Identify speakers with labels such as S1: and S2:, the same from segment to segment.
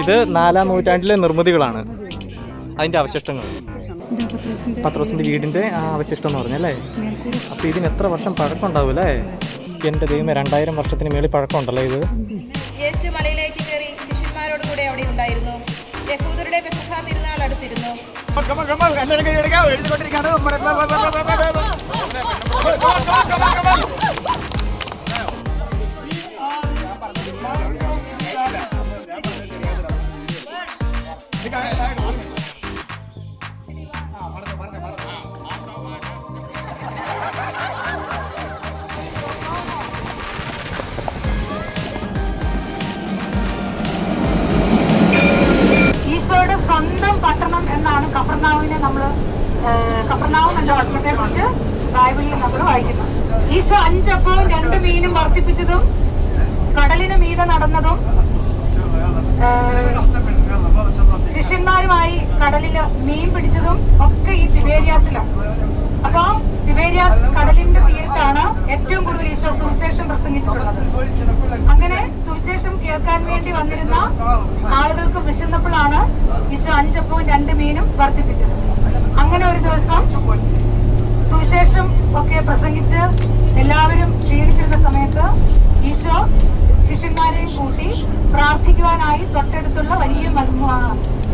S1: ഇത് നാലാം നൂറ്റാണ്ടിലെ നിർമ്മിതികളാണ് അതിന്റെ അവശിഷ്ടങ്ങൾ പത്രോസിന്റെ വീടിന്റെ ആ അവശിഷ്ടം എന്ന് പറഞ്ഞല്ലേ അപ്പൊ ഇതിന് എത്ര വർഷം പഴക്കം ഉണ്ടാവും അല്ലേ എന്റെ ദൈവം രണ്ടായിരം വർഷത്തിന് മേളിൽ പഴക്കം ഉണ്ടല്ലോ ഇത്
S2: യേശു മലയിലേക്ക് കയറി ശിഷ്യന്മാരോട് കൂടെ അവിടെ ഉണ്ടായിരുന്നു യഹൂദരുടെ പെസഹ തിരുനാൾ അടുത്തിരുന്നു
S3: ഈശോ അഞ്ചപ്പവും രണ്ട് മീനും വർദ്ധിപ്പിച്ചതും കടലിന് മീതെ നടന്നതും ശിഷ്യന്മാരുമായി കടലിൽ മീൻ പിടിച്ചതും ഒക്കെ ഈ തിബേരിയാസിലാണ്. അപ്പൊ തിബേരിയാസ് കടലിന്റെ തീരത്താണ് ഏറ്റവും കൂടുതൽ ഈശോ സുവിശേഷം പ്രസംഗിച്ചിട്ടുള്ളത്. അങ്ങനെ സുവിശേഷം കേൾക്കാൻ വേണ്ടി വന്നിരുന്ന ആളുകൾക്ക് വിശന്നപ്പോഴാണ് ഈശോ അഞ്ചപ്പവും രണ്ട് മീനും വർദ്ധിപ്പിച്ചത്. അങ്ങനെ ഒരു ദിവസം സുവിശേഷം ഒക്കെ പ്രസംഗിച്ച് എല്ലാവരും ക്ഷീണിച്ചിരുന്ന സമയത്ത് ഈശോ ശിഷ്യന്മാരെയും കൂട്ടി പ്രാർത്ഥിക്കുവാനായി തൊട്ടടുത്തുള്ള വലിയ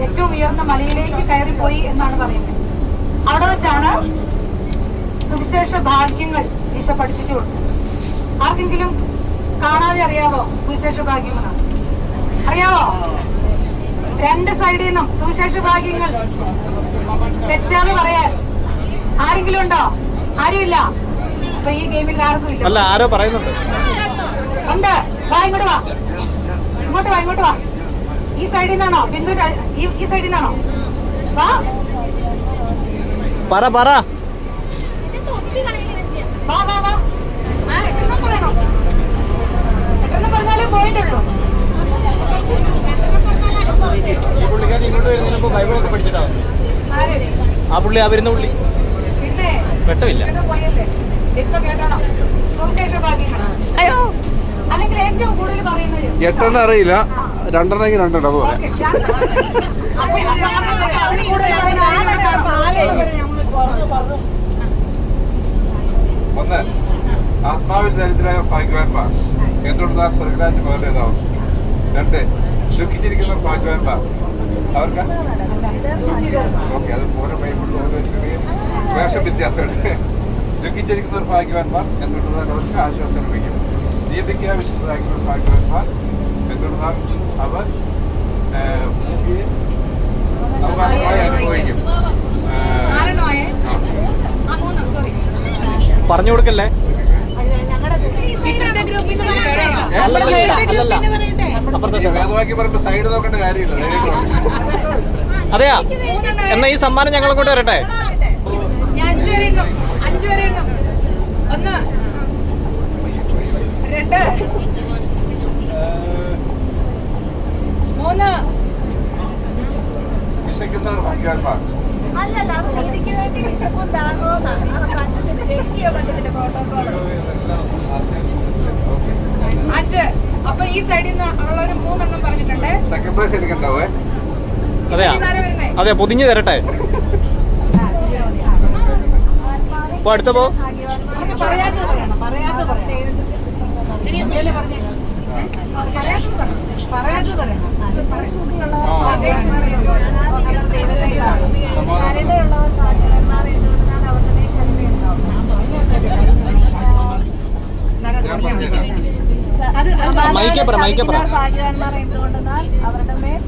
S3: ഏറ്റവും ഉയർന്ന മലയിലേക്ക് കയറിപ്പോയി എന്നാണ് പറയുന്നത്. അവിടെ വെച്ചാണ് സുവിശേഷ ഭാഗ്യങ്ങൾ ഈശോ പഠിപ്പിച്ചു കൊടുത്തത്. ആർക്കെങ്കിലും കാണാതെ അറിയാവോ സുവിശേഷ ഭാഗ്യം ഭാഗ്യങ്ങൾ അറിയാവോ? രണ്ട് സൈഡിൽ നിന്നും സുവിശേഷ ഭാഗ്യങ്ങൾ തെറ്റാന്ന് പറയാൻ ആരെങ്കിലും ഉണ്ടോ? ആരുമില്ല. അപ്പൊ ഈ ഗെയിമിൽ ആർക്കും ഇല്ല.
S1: അല്ല ആരോ പറയുന്നുണ്ട്.
S3: ഉണ്ട്. വാ ഇങ്ങോട്ട് വാ. ഇങ്ങോട്ട് വാ ഇങ്ങോട്ട് വാ. ഈ സൈഡിൽ നിന്നാണോ ബിന്ദു ഈ സൈഡിൽ നിന്നാണോ വാ.
S1: പറ പറ.
S3: വാ വാ വാ. പറയണോ? പറഞ്ഞാലേ പോയിട്ടുള്ളൂ
S1: ആ പുള്ളി ആ വരുന്ന പുള്ളി. വെട്ടമില്ല
S3: അയ്യോ അല്ലെങ്കിൽ ഏറ്റവും കൂടുതൽ പറയുന്നത്
S4: എട്ടെണ്ണം അറിയില്ല രണ്ടെണ്ണമെങ്കിൽ രണ്ടെണ്ണം
S3: പോലെ?
S4: ഒന്ന് ആത്മാവിൽ ദരിദ്രായ ഭാഗ്യവാന്മാർ എന്തുകൊണ്ടാ സ്വർഗരാജ് അവരുടേതാവും രണ്ട് ദുഃഖിച്ചിരിക്കുന്ന ഭാഗ്യവാന്മാർ അവർക്ക് ഓക്കെ അത് ഓരോ ബൈബിളിൽ ഓരോ ചെറിയ വേഷം വ്യത്യാസമുണ്ട് ദുഃഖിച്ചിരിക്കുന്നവർ ഭാഗ്യവാന്മാർ എന്തുകൊണ്ടാൽ അവർക്ക് ആശ്വാസം ലഭിക്കും. നീതിക്ക് ആവശ്യത്തിലാക്കുന്ന ഭാഗ്യവാന്മാർ എന്തുകൊണ്ടാൽ അവർ അനുഭവിക്കും.
S1: പറഞ്ഞു കൊടുക്കല്ലേ? അതെയാ. എന്നാ ഈ സമ്മാനം ഞങ്ങളെ കൊണ്ട് വരട്ടെ?
S3: വരെ എണ്ണും അഞ്ചു വരെ എണ്ണും ഒന്ന് രണ്ട് മൂന്ന്.
S4: വിശക്കുന്നവർ ഭാഗ്യവാന്മാർ
S5: അല്ലല്ല അത് നീതിക്ക് വേണ്ടി വിശപ്പും ദാഹവുമാണ്. അത് പറ്റത്തില്ല ചേച്ചി ചെയ്യാൻ പറ്റത്തില്ല പ്രോട്ടോകോൾ
S3: അഞ്ച്. അപ്പൊ ഈ സൈഡിൽ നിന്ന് ഉള്ളവര് മൂന്നെണ്ണം പറഞ്ഞിട്ടുണ്ട്.
S4: സെക്കൻഡ് പ്രൈസ്
S3: അതെ
S1: അതെ പൊതിഞ്ഞു തരട്ടെ അപ്പൊ അടുത്ത പോ
S3: അത് പറയാത്തത് പറയണം പറയാത്തത് പറയണം പറയാത്തത് പറയണം പറയാത്തത് പറയണം.
S4: ആ.
S5: കരുണയുള്ളവർ ഭാഗ്യവാന്മാർ എന്തുകൊണ്ടെന്നാൽ അവരുടെ മേൽ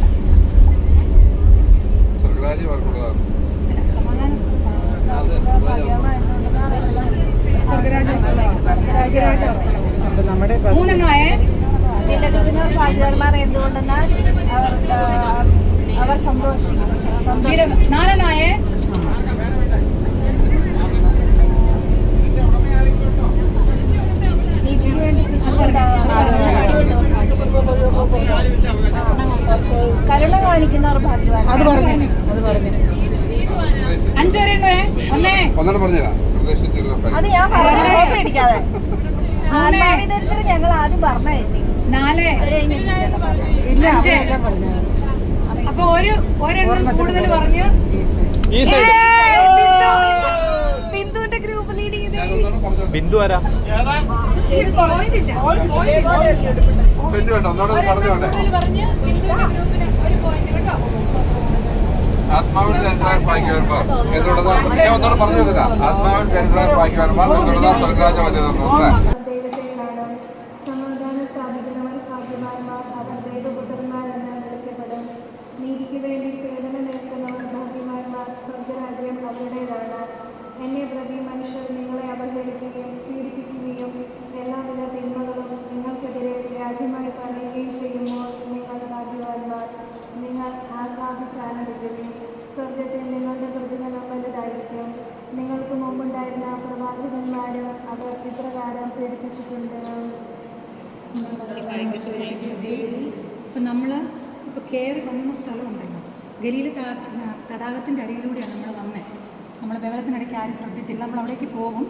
S4: സ്വർഗരാജ്യം അവർക്കുള്ളതാണ് അത്
S5: ഭാഗ്യവാന്മാർ എന്തുകൊണ്ടെന്നാൽ അവർ സന്തോഷിക്കും.
S3: നാലെണ്ണമായേ
S5: നീതിക്ക് വേണ്ടി വിശുദ്ധ കരുണ കാണിക്കുന്നവർ ഭാഗ്യവാൻ അത് പറഞ്ഞു അത് പറഞ്ഞു
S3: അഞ്ചു വരെ എണ്ണേ ഒന്നേ
S4: ഒന്നാണ് പറഞ്ഞുതരാം പ്രദേശത്തുള്ള
S5: അത് ഞാൻ പറഞ്ഞു ഫോട്ടോ അടിക്കാതെ ആത്മാവിധത്തിൽ ഞങ്ങൾ ആദ്യം പറഞ്ഞയച്ചു
S3: നാല് അഞ്ച് അപ്പൊ ഒരു ഒരെണ്ണം കൂടുതൽ പറഞ്ഞു
S5: ബിന്ദുവിന്റെ ഗ്രൂപ്പ് ലീഡ് ചെയ്ത്.
S1: ബിന്ദു ആരാ?
S3: പോയിന്റ് ഇല്ല ബിന്ദു ബിന്ദുവിന്റെ ഗ്രൂപ്പിന് ഒരു പോയിന്റ് കേട്ടോ.
S4: ആത്മാവിൽ ദരിദ്രർ ഭാഗ്യ വരുമ്പോൾ എന്തുകൊണ്ടാ ഞാൻ ഒന്നോടെ പറഞ്ഞു വെക്കുക ആത്മാവിന്റെ ദരിദ്രർ ഭാഗ്യ വരുമ്പോൾ എന്തുകൊണ്ടാ സ്വർഗരാജ വലിയതെന്ന്
S3: തടാകത്തിന്റെ അരികിലൂടെയാണ് നമ്മൾ വന്നത് നമ്മൾ ബഹളത്തിനിടയ്ക്ക് ആരും ശ്രദ്ധിച്ചില്ല. നമ്മൾ അവിടേക്ക് പോകും.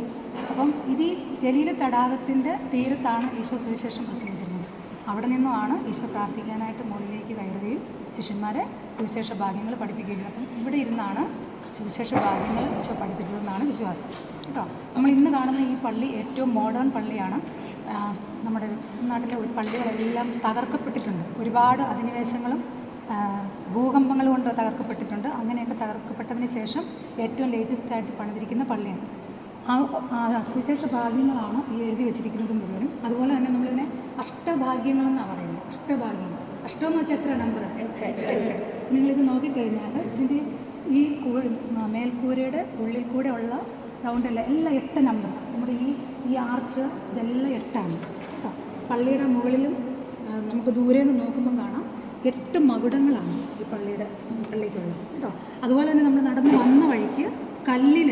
S3: അപ്പം ഇത് ഈ ഗലീല തടാകത്തിന്റെ തീരത്താണ് ഈശോ സുവിശേഷം പ്രസംഗിച്ചിരുന്നത്. അവിടെ നിന്നുമാണ് ഈശോ പ്രാർത്ഥിക്കാനായിട്ട് മുകളിലേക്ക് കയറുകയും ശിഷ്യന്മാരെ സുവിശേഷ ഭാഗ്യങ്ങൾ പഠിപ്പിക്കുകയും അപ്പം ഇവിടെ ഇരുന്നാണ് സുവിശേഷ ഭാഗ്യങ്ങൾ ഈശോ പഠിപ്പിച്ചതെന്നാണ് വിശ്വാസം. കേട്ടോ? നമ്മൾ ഇന്ന് കാണുന്ന ഈ പള്ളി ഏറ്റവും മോഡേൺ പള്ളിയാണ്. നമ്മുടെ നാട്ടിലെ ഒരു പള്ളികളെല്ലാം തകർക്കപ്പെട്ടിട്ടുണ്ട്. ഒരുപാട് അധിനിവേശങ്ങളും ഭൂകമ്പങ്ങൾ കൊണ്ട് തകർക്കപ്പെട്ടിട്ടുണ്ട്. അങ്ങനെയൊക്കെ തകർക്കപ്പെട്ടതിന് ശേഷം ഏറ്റവും ലേറ്റസ്റ്റ് ആയിട്ട് പണിതിരിക്കുന്ന പള്ളിയാണ്. ആ സുവിശേഷ ഭാഗ്യങ്ങളാണ് ഈ എഴുതി വെച്ചിരിക്കുന്നത് മുഴുവനും. അതുപോലെ തന്നെ നമ്മളിതിനെ അഷ്ടഭാഗ്യങ്ങളെന്നാണ് പറയുന്നത്. അഷ്ടഭാഗ്യങ്ങൾ. അഷ്ടം എന്ന് വെച്ചാൽ എത്ര നമ്പർ നിങ്ങളിത് നോക്കിക്കഴിഞ്ഞാൽ ഇതിന്റെ ഈ കൂ മേൽക്കൂരയുടെ ഉള്ളിൽ കൂടെ ഉള്ള റൗണ്ടല്ല എല്ലാം എട്ട് നമ്പർ നമ്മുടെ ഈ ഈ ആർച്ച് ഇതെല്ലാം എട്ടാണ്. കേട്ടോ. പള്ളിയുടെ മുകളിലും നമുക്ക് ദൂരെ നിന്ന് നോക്കുമ്പോൾ എട്ട് മകുടങ്ങളാണ് ഈ പള്ളിയുടെ പള്ളിക്കുള്ളത് കേട്ടോ? അതുപോലെ തന്നെ നമ്മൾ നടന്ന് വന്ന വഴിക്ക് കല്ലിൽ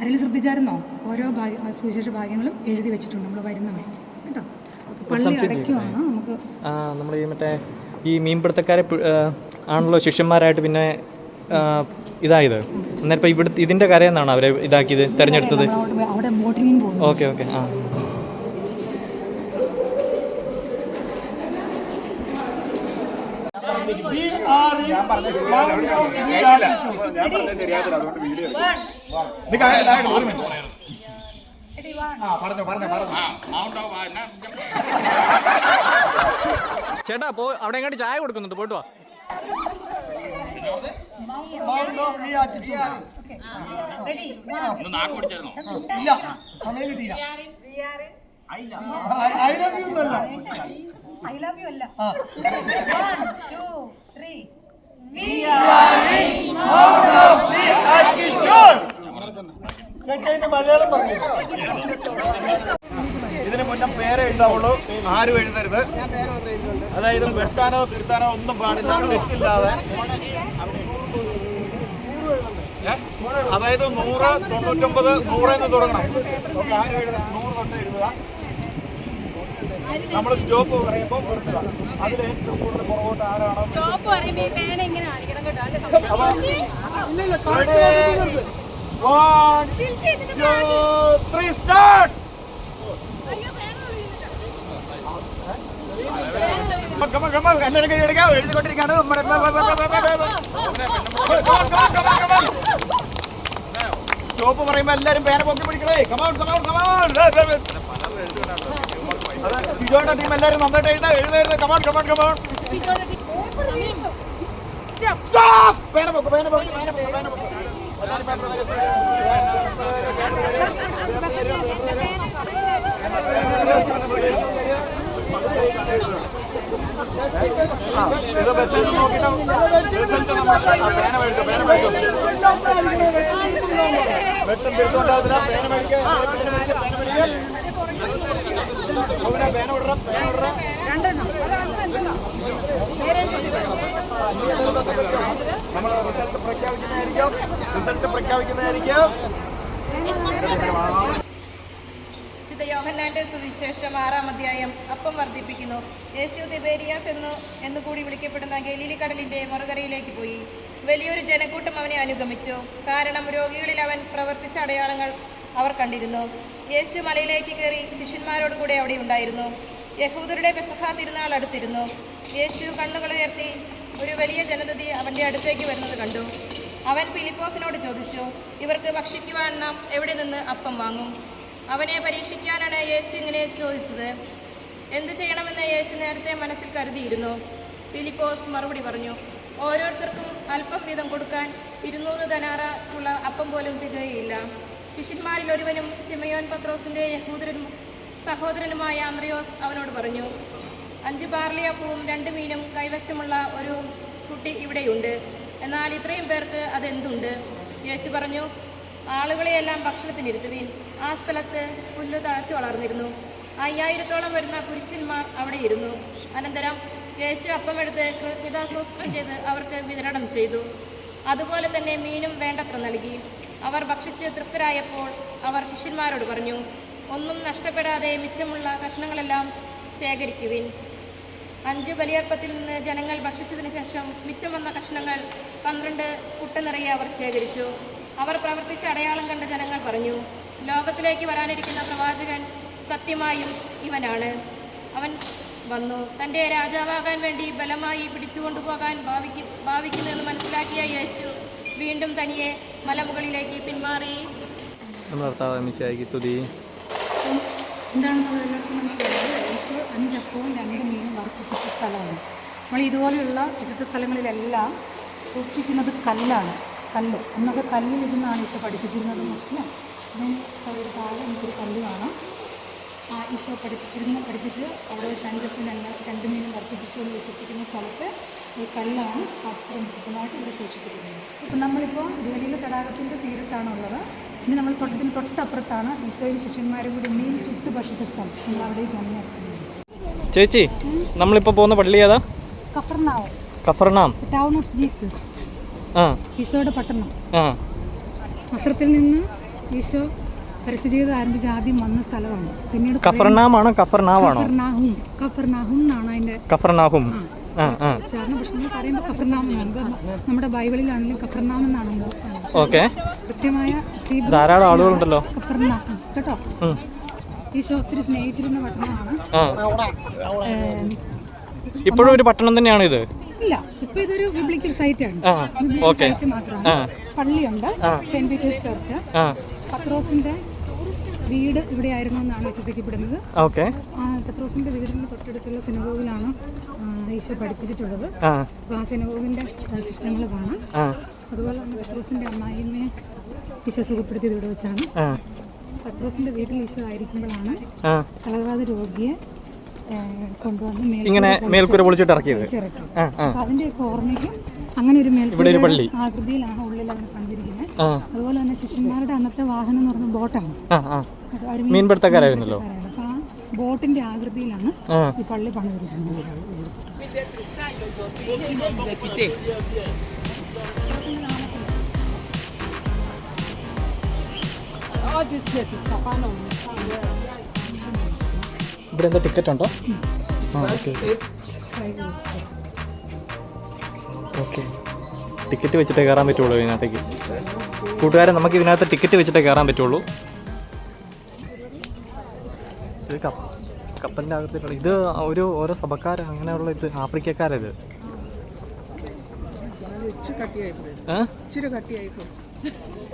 S3: അരളി ശ്രദ്ധിച്ചായിരുന്നോ? ഓരോ ഭാഗ്യ സുവിശേഷ ഭാഗ്യങ്ങളും എഴുതി വെച്ചിട്ടുണ്ട് നമ്മൾ വരുന്ന വഴിക്ക്. കേട്ടോ? പള്ളി അടയ്ക്കുവാണ് നമുക്ക്
S1: നമ്മൾ ഈ മറ്റേ ഈ മീൻപിടുത്തക്കാരെ ആണല്ലോ ശിഷ്യന്മാരായിട്ട് പിന്നെ ആ, ഇതായത്. അന്നേരം ഇപ്പം ഇവിടുത്തെ ഇതിന്റെ കരയെന്നാണ് അവരെ ഇതാക്കിയത് തിരഞ്ഞെടുത്തത്?
S3: പോകുന്നു
S1: ഓക്കെ ഓക്കെ ആ ചേട്ടാ പോ അവിടെ എങ്ങോട്ട് ചായ കൊടുക്കുന്നുണ്ട്. പോയിട്ട് വാ.
S3: ഐ ലവ് യു അല്ല. വൺ ടു ത്രീ
S6: ഇതിന് മുന്നേ പേരെ എഴുതാവുള്ളൂ. ആരും എഴുതരുത്. അതായത് വെട്ടാനോ തിരുത്താനോ ഒന്നും പാടില്ല. തെറ്റില്ലാതെ? അതായത് നൂറ് തൊണ്ണൂറ്റൊമ്പത് നൂറെന്ന് തുടങ്ങണം. ഓക്കെ ആരും എഴുതാം? നൂറ് തൊട്ട് എഴുതുക. നമ്മൾ സ്റ്റോപ്പ് പറയുമ്പോൾ നിർത്തുക. അതിൽ ഏറ്റവും കൂടുതൽ പുറകോട്ട് ആരാണോ എല്ലാവരും കൈ എടുക്കാം എഴുതിക്കൊണ്ടിരിക്കുകയാണ്. നമ്മുടെ സ്റ്റോപ്പ് പറയുമ്പോ എല്ലാരും പേരെ പൊക്കി പിടിക്കണേ. Come on come on come on സിജോയുടെ team എല്ലാരും നന്നായിട്ട് എഴുതാ എഴുതരുത് കമോൺ കമോൺ കമോൺ സ്റ്റോപ്പ് പേന പൊക്ക് പേന പൊക്ക് പേന പൊക്ക് പേന പൊക്ക്. വെട്ടും തിരുത്തുണ്ടാകത്തില്ല പേന മേടിക്കുക പേന മേടിക്കുക പേന മേടിക്കുക സൗര പേന വിടറ പേന വിടറ നമ്മൾ
S2: യോഹന്നാന്റെ സുവിശേഷം ആറാം അധ്യായം അപ്പം വർദ്ധിപ്പിക്കുന്നു. യേശു തിബേരിയാസ് എന്നു എന്നുകൂടി വിളിക്കപ്പെടുന്ന ഗലീലി കടലിന്റെ മറുകരയിലേക്ക് പോയി. വലിയൊരു ജനക്കൂട്ടം അവനെ അനുഗമിച്ചു. കാരണം രോഗികളിൽ അവൻ പ്രവർത്തിച്ച അടയാളങ്ങൾ അവർ കണ്ടിരുന്നു. യേശു മലയിലേക്ക് കയറി ശിഷ്യന്മാരോട് കൂടെ അവിടെ ഉണ്ടായിരുന്നു. യഹൂദരുടെ പെസഹ തിരുനാൾ അടുത്തിരുന്നു. യേശു കണ്ണുകളുയർത്തി ഒരു വലിയ ജനതതി അവന്റെ അടുത്തേക്ക് വരുന്നത് കണ്ടു. അവൻ ഫിലിപ്പോസിനോട് ചോദിച്ചു ഇവർക്ക് ഭക്ഷിക്കുവാൻ നാം എവിടെ നിന്ന് അപ്പം വാങ്ങും? അവനെ പരീക്ഷിക്കാനാണ് യേശു ഇങ്ങനെ ചോദിച്ചത്. എന്തു ചെയ്യണമെന്ന് യേശു നേരത്തെ മനസ്സിൽ കരുതിയിരുന്നു. ഫിലിപ്പോസ് മറുപടി പറഞ്ഞു ഓരോരുത്തർക്കും അല്പം വീതം കൊടുക്കാൻ ഇരുന്നൂറ് ധനാറുള്ള അപ്പം പോലും തികയില്ല. ശിഷ്യന്മാരിൽ ഒരുവനും സിമയോൻ പത്രോസിന്റെ യഹൂദരനും സഹോദരനുമായ അമ്രിയോസ് അവനോട് പറഞ്ഞു അഞ്ച് ബാർലിയപ്പവും രണ്ട് മീനും കൈവശമുള്ള ഒരു കുട്ടി ഇവിടെയുണ്ട്. എന്നാൽ ഇത്രയും പേർക്ക് അതെന്തുണ്ട്? യേശു പറഞ്ഞു ആളുകളെയെല്ലാം ഭക്ഷണത്തിനിരുത്തുവീൻ. ആ സ്ഥലത്ത് പുല്ലു തഴച്ചു വളർന്നിരുന്നു. അയ്യായിരത്തോളം വരുന്ന പുരുഷന്മാർ അവിടെ ഇരുന്നു. അനന്തരം യേശു അപ്പമെടുത്ത് കൃത്യതാസ്വസ്ത്രം ചെയ്ത് അവർക്ക് വിതരണം ചെയ്തു. അതുപോലെ തന്നെ മീനും വേണ്ടത്ര നൽകി. അവർ ഭക്ഷിച്ച് തൃപ്തരായപ്പോൾ അവർ ശിഷ്യന്മാരോട് പറഞ്ഞു ഒന്നും നഷ്ടപ്പെടാതെ മിച്ചമുള്ള കഷ്ണങ്ങളെല്ലാം ശേഖരിക്കുവിൻ. അഞ്ച് ബലിയർപ്പത്തിൽ നിന്ന് ജനങ്ങൾ ഭക്ഷിച്ചതിന് ശേഷം മിച്ചം വന്ന കഷ്ണങ്ങൾ പന്ത്രണ്ട് കുട്ട നിറയെ അവർ ശേഖരിച്ചു. അവർ പ്രവർത്തിച്ച അടയാളം കണ്ട ജനങ്ങൾ പറഞ്ഞു ലോകത്തിലേക്ക് വരാനിരിക്കുന്ന പ്രവാചകൻ സത്യമായും ഇവനാണ്. അവൻ വന്നു. തന്റെ രാജാവാകാൻ വേണ്ടി ബലമായി പിടിച്ചുകൊണ്ടുപോകാൻ ഭാവിക്കുന്നു ഭാവിക്കുന്നുവെന്ന് മനസ്സിലാക്കിയ യേശു വീണ്ടും തനിയെ മലമുകളിലേക്ക് പിന്മാറി
S1: മിശായിക്ക് സ്തുതി.
S3: എന്താണെന്ന് ഈശോ അഞ്ചപ്പവും രണ്ട് മീനും വർദ്ധിപ്പിച്ച സ്ഥലമാണ്. നമ്മൾ ഇതുപോലെയുള്ള വിശുദ്ധ സ്ഥലങ്ങളിലെല്ലാം സൂക്ഷിക്കുന്നത് കല്ലാണ്. കല്ല്. അന്നൊക്കെ കല്ലിലിരുന്നാണ് ഈശോ പഠിപ്പിച്ചിരുന്നതും. ഒക്കെ ഒരു താഴെ എനിക്കൊരു കല്ല് കാണാം. ഈശോ പഠിപ്പിച്ചിരുന്നു. പഠിപ്പിച്ച് അവിടെ വെച്ച് അഞ്ചപ്പവും രണ്ട് രണ്ട് മീനും വർദ്ധിപ്പിച്ചു എന്ന് വിശ്വസിക്കുന്ന സ്ഥലത്ത് ഈ കല്ലാണ് അത്രയും ശുദ്ധമായിട്ട് ഇവിടെ സൂക്ഷിച്ചിരിക്കുന്നത്. ഇപ്പം നമ്മളിപ്പോൾ ഇതുവരെയുള്ള തടാകത്തിന്റെ തീരത്താണുള്ളത്. ഇനി നമ്മൾ തൊട്ടതിന് തൊട്ടപ്പുറത്താണ് ഈശോയും ശിഷ്യന്മാരും കൂടി മീൻ ചുട്ട് ഭക്ഷിച്ച സ്ഥലം. നമ്മൾ അവിടേക്ക് വന്നു
S1: ചേച്ചി നമ്മളിപ്പോൾ പോകുന്ന പള്ളി ഏതാ?
S3: Capernaum.
S1: Capernaum.
S3: Town of Jesus
S1: ആ.
S3: ഈശോയുടെ പട്ടണം.
S1: ആ.
S3: നസ്രത്തിൽ നിന്ന് ഈശോ പരസ്യജീവിതം ആരംഭിച്ച ആദ്യം വന്ന സ്ഥലമാണ്. പിന്നീട്
S1: കഫർനാമാണ് കഫർനാവാണോ?
S3: കഫർനാഹും കഫർനാഹും എന്നാണ് അതിന്റെ
S1: കഫർനാഹും.
S3: ഉച്ചാരണം പക്ഷേ നമ്മൾ പറയുമ്പോൾ കഫർനാം എന്നാണ്. നമ്മുടെ ബൈബിളിലാണെങ്കിലും കഫർനാം എന്നാണ് നമ്മൾ
S1: ഓക്കെ.
S3: കൃത്യമായ
S1: ധാരാളം ആളുകളുണ്ടല്ലോ.
S3: കഫർനാം കേട്ടോ. ഈശോ ഒത്തിരി സ്നേഹിച്ചിരുന്ന പട്ടണമാണ്.
S1: ഇപ്പോഴും ഒരു പട്ടണം തന്നെയാണ് ഇത്?
S3: ഇല്ല. ഇപ്പൊ ഇതൊരു ബിബ്ലിക്കൽ സൈറ്റ് ആണ്. ബിബ്ലിക്കൽ സൈറ്റ് മാത്രമാണ്. പള്ളിയുണ്ട്. സെന്റ് പീറ്റേഴ്സ് ചർച്ച് പത്രോസിന്റെ വീട് ഇവിടെ ആയിരുന്നു എന്നാണ് വിശ്വസിക്കപ്പെടുന്നത്.
S1: ഓക്കെ.
S3: പത്രോസിന്റെ വീടിന് തൊട്ടടുത്തുള്ള സിനഗോഗിലാണ് ഈശോ പഠിപ്പിച്ചിട്ടുള്ളത്.
S1: അപ്പൊ
S3: അപ്പോൾ ആ സിനഗോഗിന്റെ അവശിഷ്ടങ്ങൾ കാണാം അതുപോലെ തന്നെ പത്രോസിന്റെ അമ്മായിമ്മയെ ഈശോ സുഖപ്പെടുത്തിയത് ഇവിടെ വെച്ചാണ്. പത്രോസിന്റെ വീട്ടിൽ ഈശോ ആയിരിക്കുമ്പോഴാണ്
S1: ആ.
S3: രോഗിയെ കൊണ്ടുവന്ന്
S1: ഇങ്ങനെ മേൽക്കൂര പൊളിച്ചിട്ട് ഇറക്കിയത്.
S3: അതിന്റെ ഓർമ്മയ്ക്കും അങ്ങനെ ഒരു മേൽക്കൂര
S1: പള്ളി.
S3: ആകൃതിയിലാണ് ഉള്ളിൽ അതിന്
S1: ആ
S3: അതുപോലെ തന്നെ ശിഷ്യന്മാരുടെ അന്നത്തെ വാഹനം എന്ന് പറഞ്ഞ ബോട്ടാണ്.
S1: മീൻപിടുത്തക്കാരായിരുന്നല്ലോ.
S3: ബോട്ടിന്റെ ആകൃതിയിലാണ് ഈ പള്ളി പണിതിരിക്കുന്നത്.
S1: ഇവിടെ എന്താ ടിക്കറ്റ് ഉണ്ടോ? ആ ഓക്കെ ഓക്കെ ടിക്കറ്റ് വെച്ചിട്ടേ കയറാൻ പറ്റുള്ളൂ ഇതിനകത്തേക്ക്. കൂട്ടുകാരെ നമുക്ക് ഇതിനകത്ത് ടിക്കറ്റ് വെച്ചിട്ടേ കയറാൻ പറ്റുള്ളൂ. ഇത് കപ്പ കപ്പലിന്റെ അകത്തേക്കുള്ള ഇത് ഒരു ഓരോ സഭക്കാർ അങ്ങനെയുള്ള ഇത് ആഫ്രിക്കക്കാരത്.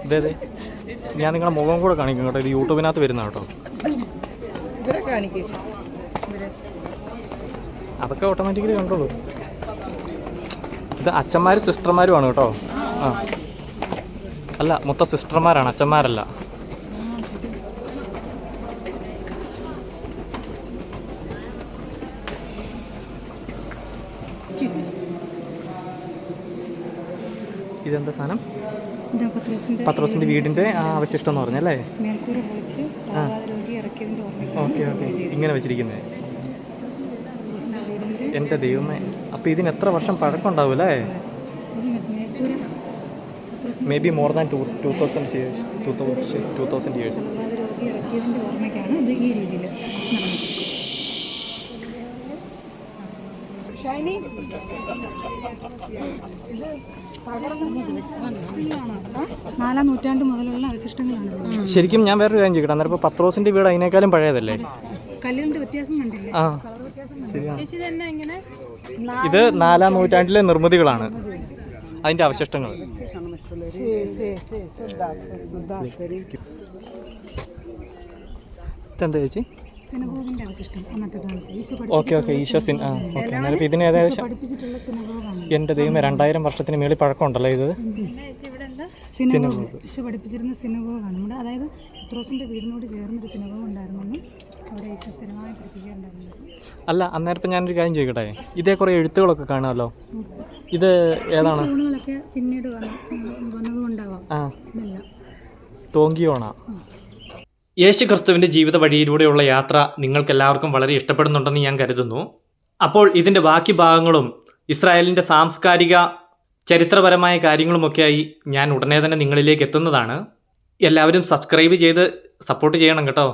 S1: അതെ അതെ ഞാൻ നിങ്ങളുടെ മുഖം കൂടെ കാണിക്കും കേട്ടോ. ഇത് യൂട്യൂബിനകത്ത് വരുന്ന കേട്ടോ. അതൊക്കെ ഓട്ടോമാറ്റിക്കലി കണ്ടോളൂ. ഇത് അച്ഛന്മാരും സിസ്റ്റർമാരുമാണ് കേട്ടോ. ആ. അല്ല മൊത്തം സിസ്റ്റർമാരാണ് അച്ഛന്മാരല്ല. ഇതെന്താ സാധനം?
S3: പത്രോസിന്റെ
S1: വീടിന്റെ അവശിഷ്ടം എന്ന് പറഞ്ഞല്ലേ? Okay okay. ഇങ്ങനെ വെച്ചിരിക്കുന്നത്
S3: വീടിന്റെ
S1: എന്റെ ദൈവമേ. അപ്പോൾ ഇതിന് എത്ര വർഷം പഴക്കം
S3: ഉണ്ടാവില്ലേ
S1: maybe more than two two thousand years two thousand two thousand years
S5: Shiny
S3: നാലാം നൂറ്റാണ്ട് മുതലുള്ള അവശിഷ്ടങ്ങളാണ്
S1: ശരിക്കും ഞാൻ വേറൊരു കാര്യം ചോദിക്കട്ടെ അന്നേരം പത്രോസിന്റെ വീട് അതിനേക്കാളും പഴയതല്ലേ
S3: കല്ലുകൊണ്ട് വ്യത്യാസം കണ്ടില്ലേ
S1: ആ ഇത് നാലാം നൂറ്റാണ്ടിലെ നിർമ്മിതികളാണ് അതിന്റെ അവശിഷ്ടങ്ങൾ ഇതെന്താ ചേച്ചി
S3: സിനഗോഗിന്റെ അവശിഷ്ടം അന്നത്തെ കാലത്ത്. ഈശോ
S1: ഓക്കെ ഓക്കെ ഈശോ സിൻ ആ ഓക്കെ. എന്നാലും ഇതിന് ഏകദേശം
S3: പഠിപ്പിച്ചിട്ടുള്ള സിനഗോഗാണ്.
S1: എന്റെ ദൈവം രണ്ടായിരം വർഷത്തിന് മേളിൽ പഴക്കമുണ്ടല്ലോ ഇത്?
S3: സിനഗോഗ്. ഈശോ പഠിപ്പിച്ചിരുന്ന സിനഗോഗാണ്. നമ്മുടെ അതായത് പത്രോസിന്റെ വീടിനോട് ചേർന്നൊരു സിനഗോഗ് ഉണ്ടായിരുന്നെന്നും അവിടെ ഈശോ സ്ഥിരമായി പഠിപ്പിക്കുകയുണ്ടായിരുന്നു
S1: അല്ല അന്നേരം ഇപ്പം ഞാനൊരു കാര്യം ചോദിക്കട്ടെ? ഇതേ കുറേ എഴുത്തുകളൊക്കെ കാണാമല്ലോ? ഇത് ഏതാണ്?
S3: പിന്നീട് വന്നതുകൊണ്ടാവാം.
S1: ആ.
S3: ഇതെല്ലാം.
S1: തോങ്കിയോണ. യേശു ക്രിസ്തുവിന്റെ ജീവിത വഴിയിലൂടെയുള്ള യാത്ര നിങ്ങൾക്കെല്ലാവർക്കും വളരെ ഇഷ്ടപ്പെടുന്നുണ്ടെന്ന് ഞാൻ കരുതുന്നു. അപ്പോൾ ഇതിന്റെ ബാക്കി ഭാഗങ്ങളും ഇസ്രായേലിന്റെ സാംസ്കാരിക ചരിത്രപരമായ കാര്യങ്ങളുമൊക്കെയായി ഞാൻ ഉടനെ തന്നെ നിങ്ങളിലേക്ക് എത്തുന്നതാണ്. എല്ലാവരും സബ്സ്ക്രൈബ് ചെയ്ത് സപ്പോർട്ട് ചെയ്യണം കേട്ടോ.